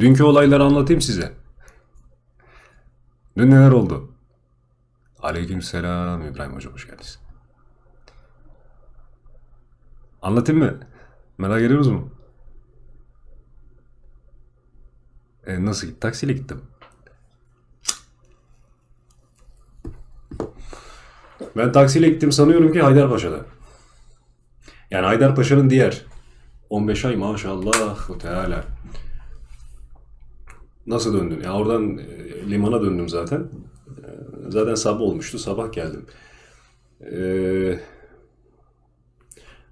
Dünkü olayları anlatayım size. Dün neler oldu? Aleykümselam İbrahim Hocam hoş geldiniz. Anlatayım mı? Merak ediyoruz mu? E, nasıl gittin? Taksiyle gittim. Ben taksiyle gittim sanıyorum ki Haydarpaşa'da. Yani Haydarpaşa'nın diğer 15 ay maşallah teala. Nasıl döndün? Ya oradan e, limana döndüm zaten. E, zaten sabah olmuştu. Sabah geldim. E,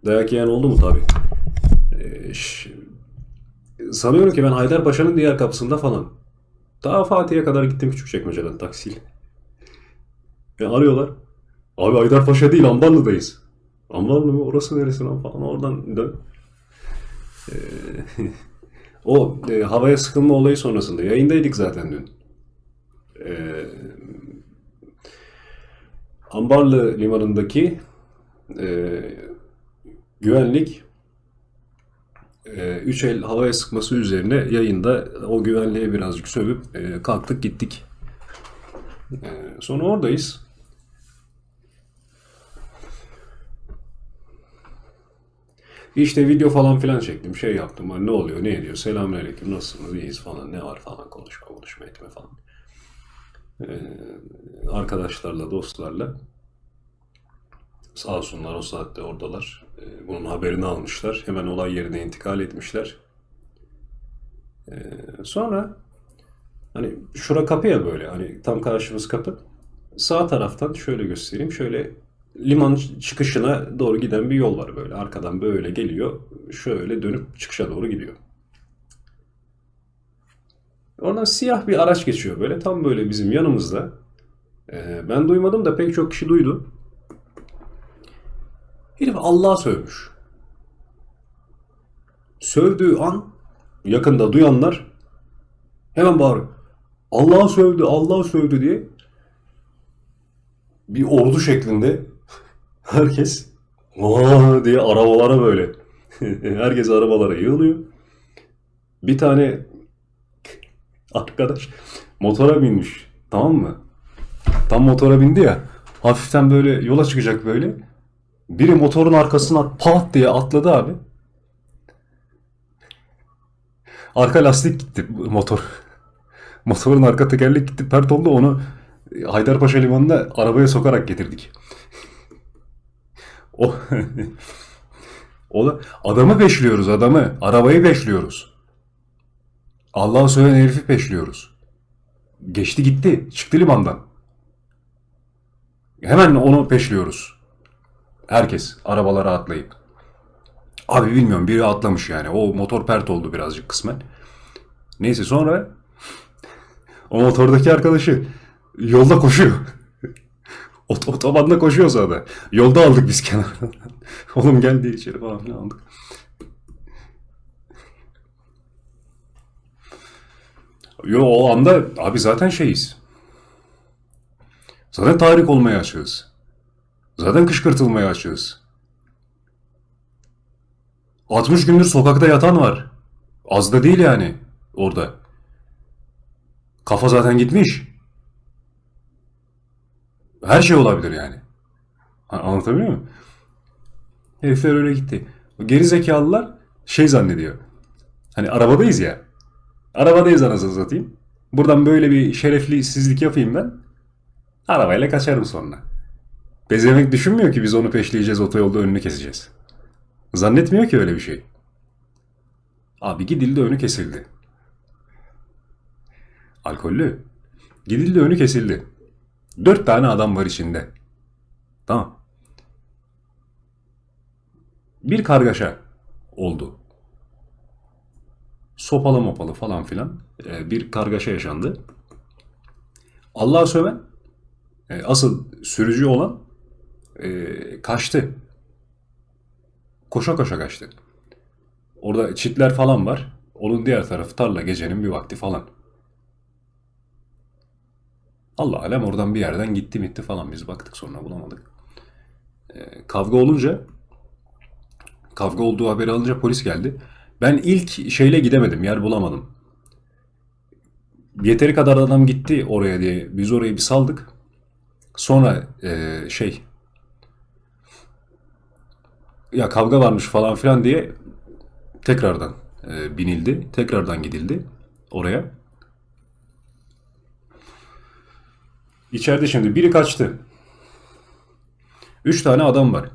dayak yiyen oldu mu? Tabii. E, sanıyorum ki ben Haydarpaşa'nın diğer kapısında falan. Daha Fatih'e kadar gittim Küçükçekmece'den taksiyle. Beni arıyorlar. Abi Haydarpaşa değil Ambarlı'dayız. Ambarlı mı? Orası neresi lan falan. Oradan dön. Ee, o e, havaya sıkılma olayı sonrasında yayındaydık zaten dün. Ee, Ambarlı limanındaki e, güvenlik e, üç el havaya sıkması üzerine yayında o güvenliğe birazcık sövüp e, kalktık gittik. E, sonra oradayız. İşte video falan filan çektim. Şey yaptım. Hani ne oluyor, ne ediyor? Selamünaleyküm, nasılsınız, iyiyiz falan. Ne var falan konuşma, konuşma etme falan. Ee, arkadaşlarla, dostlarla sağ olsunlar o saatte oradalar. Ee, bunun haberini almışlar. Hemen olay yerine intikal etmişler. Ee, sonra hani şura kapı ya böyle. Hani tam karşımız kapı. Sağ taraftan şöyle göstereyim. Şöyle liman çıkışına doğru giden bir yol var böyle. Arkadan böyle geliyor. Şöyle dönüp çıkışa doğru gidiyor. Oradan siyah bir araç geçiyor böyle. Tam böyle bizim yanımızda. Ee, ben duymadım da pek çok kişi duydu. Herif Allah'a sövmüş. Sövdüğü an yakında duyanlar hemen bağırıyor. Allah'a sövdü, Allah'a sövdü diye bir ordu şeklinde herkes "Aa!" diye arabalara böyle herkes arabalara yığılıyor. Bir tane arkadaş motora binmiş. Tamam mı? Tam motora bindi ya. Hafiften böyle yola çıkacak böyle. Biri motorun arkasına pat diye atladı abi. Arka lastik gitti motor. Motorun arka tekerlek gitti pert oldu onu Haydarpaşa Limanı'na arabaya sokarak getirdik. O o da adamı peşliyoruz adamı. Arabayı peşliyoruz. Allah'a söyleyen herifi peşliyoruz. Geçti gitti. Çıktı limandan. Hemen onu peşliyoruz. Herkes arabalara atlayıp. Abi bilmiyorum biri atlamış yani. O motor pert oldu birazcık kısmen. Neyse sonra o motordaki arkadaşı yolda koşuyor. Ot otobanda koşuyor da. Yolda aldık biz kenardan. Oğlum gel diye içeri falan filan aldık. Yo o anda abi zaten şeyiz. Zaten tahrik olmaya açığız. Zaten kışkırtılmaya açığız. 60 gündür sokakta yatan var. Az da değil yani orada. Kafa zaten gitmiş. Her şey olabilir yani. Anlatabiliyor muyum? Herifler öyle gitti. O geri zekalılar şey zannediyor. Hani arabadayız ya. Arabadayız anasını satayım. Buradan böyle bir şerefli işsizlik yapayım ben. Arabayla kaçarım sonra. Bezemek düşünmüyor ki biz onu peşleyeceğiz, otoyolda önünü keseceğiz. Zannetmiyor ki öyle bir şey. Abi gidildi önü kesildi. Alkollü. Gidildi önü kesildi. Dört tane adam var içinde. Tamam. Bir kargaşa oldu. Sopalı mopalı falan filan e, bir kargaşa yaşandı. Allah'a söven e, asıl sürücü olan e, kaçtı. Koşa koşa kaçtı. Orada çitler falan var. Onun diğer tarafı tarla gecenin bir vakti falan. Allah alem oradan bir yerden gitti mitti falan biz baktık sonra bulamadık. Ee, kavga olunca kavga olduğu haberi alınca polis geldi. Ben ilk şeyle gidemedim yer bulamadım. yeteri kadar adam gitti oraya diye biz orayı bir saldık. Sonra e, şey ya kavga varmış falan filan diye tekrardan e, binildi. Tekrardan gidildi oraya. İçeride şimdi biri kaçtı. Üç tane adam var.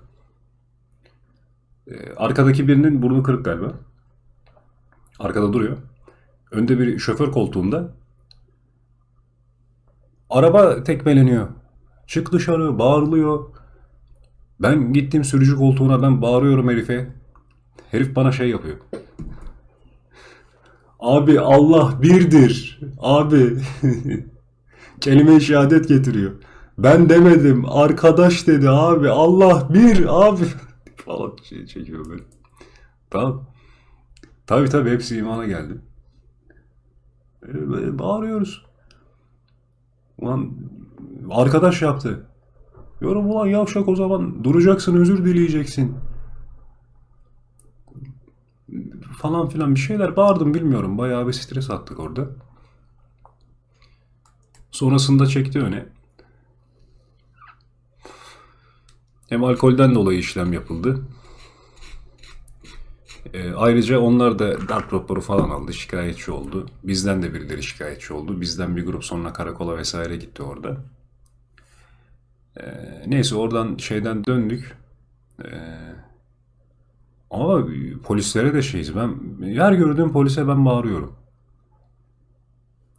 E, arkadaki birinin burnu kırık galiba. Arkada duruyor. Önde bir şoför koltuğunda. Araba tekmeleniyor. Çık dışarı bağırılıyor. Ben gittim sürücü koltuğuna ben bağırıyorum herife. Herif bana şey yapıyor. Abi Allah birdir. Abi. Kelime-i şehadet getiriyor. Ben demedim. Arkadaş dedi abi. Allah bir abi. Falan şey çekiyor böyle. Tamam. Tabii tabii hepsi imana geldi. Ee, böyle bağırıyoruz. Ulan arkadaş yaptı. Diyorum ulan yavşak o zaman duracaksın özür dileyeceksin. Falan filan bir şeyler bağırdım bilmiyorum. Bayağı bir stres attık orada. Sonrasında çekti öne. Hem alkolden dolayı işlem yapıldı. Ee, ayrıca onlar da darp raporu falan aldı. Şikayetçi oldu. Bizden de birileri şikayetçi oldu. Bizden bir grup sonra karakola vesaire gitti orada. Ee, neyse oradan şeyden döndük. Ee, ama polislere de şeyiz. Ben yer gördüğüm polise ben bağırıyorum.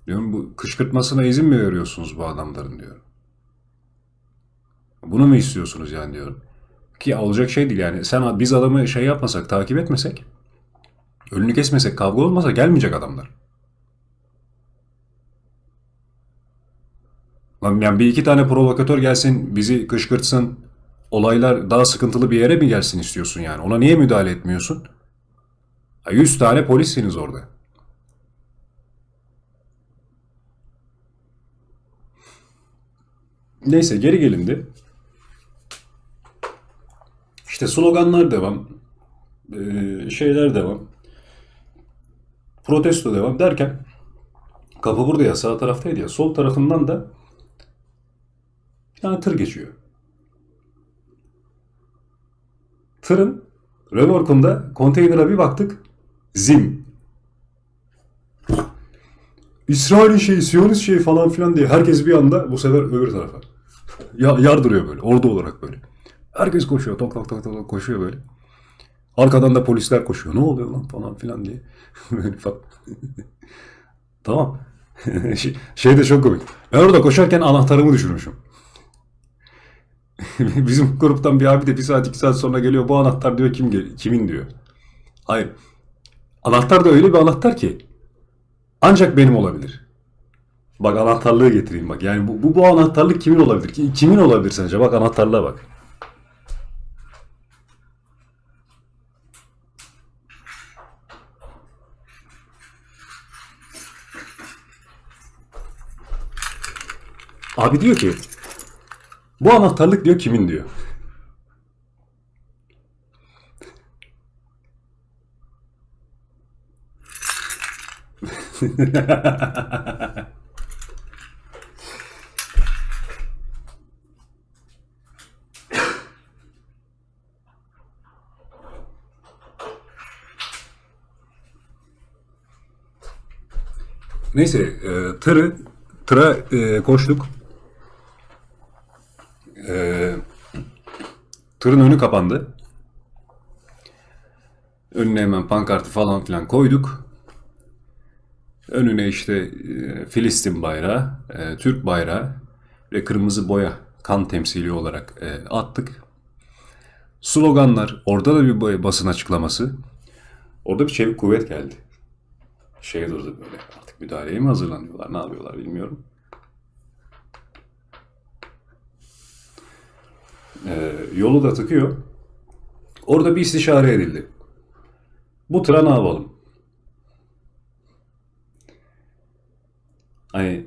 Diyorum bu kışkırtmasına izin mi veriyorsunuz bu adamların diyorum. Bunu mu istiyorsunuz yani diyorum. Ki olacak şey değil yani. Sen biz adamı şey yapmasak, takip etmesek, önünü kesmesek, kavga olmasa gelmeyecek adamlar. Lan yani bir iki tane provokatör gelsin, bizi kışkırtsın, olaylar daha sıkıntılı bir yere mi gelsin istiyorsun yani? Ona niye müdahale etmiyorsun? Ha, 100 tane polissiniz orada. Neyse geri gelindi. İşte sloganlar devam. Ee, şeyler devam. Protesto devam derken kapı burada ya sağ taraftaydı ya sol tarafından da bir tane tır geçiyor. Tırın römorkunda konteynere bir baktık. Zim. İsrail'in şeyi, Siyonist şeyi falan filan diye herkes bir anda bu sefer öbür tarafa. Ya, yardırıyor böyle, ordu olarak böyle. Herkes koşuyor, tok tok tok tok koşuyor böyle. Arkadan da polisler koşuyor. Ne oluyor lan falan filan diye. Tamam. Şey- şey de çok komik. Ben orada koşarken anahtarımı düşürmüşüm. Bizim gruptan bir abi de bir saat iki saat sonra geliyor. Bu anahtar diyor kim kimin diyor. Hayır. Anahtar da öyle bir anahtar ki ancak benim olabilir. Bak anahtarlığı getireyim bak. Yani bu, bu, bu anahtarlık kimin olabilir? Ki- Kimin olabilir sence? Bak anahtarlığa bak. Abi diyor ki bu anahtarlık diyor kimin diyor. Neyse e, tırı tıra e, koştuk. E, tırın önü kapandı. Önüne hemen pankartı falan filan koyduk. Önüne işte e, Filistin bayrağı, e, Türk bayrağı ve kırmızı boya kan temsili olarak e, attık. Sloganlar, orada da bir basın açıklaması. Orada bir çevik kuvvet geldi. Şey durdu böyle. Müdahaleye mi hazırlanıyorlar, ne yapıyorlar bilmiyorum. Ee, yolu da tıkıyor. Orada bir istişare edildi. Bu tıra ne yapalım? Hani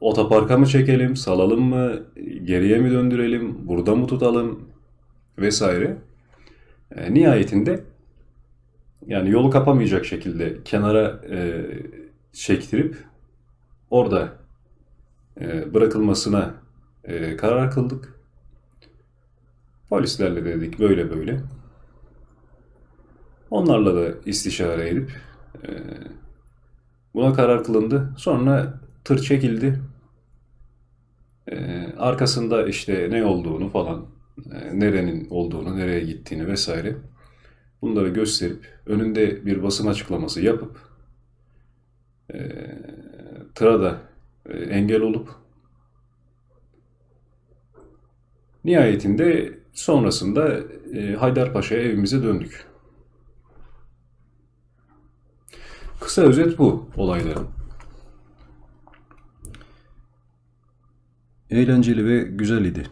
otoparka mı çekelim, salalım mı, geriye mi döndürelim, burada mı tutalım vesaire. E, nihayetinde yani yolu kapamayacak şekilde kenara e, çektirip orada e, bırakılmasına e, karar kıldık. Polislerle dedik böyle böyle. Onlarla da istişare edip e, buna karar kılındı. Sonra tır çekildi. E, arkasında işte ne olduğunu falan, e, nerenin olduğunu, nereye gittiğini vesaire bunları gösterip önünde bir basın açıklaması yapıp e, tıra da e, engel olup nihayetinde sonrasında e, Haydarpaşa'ya evimize döndük. Kısa özet bu olayların. Eğlenceli ve güzel idi.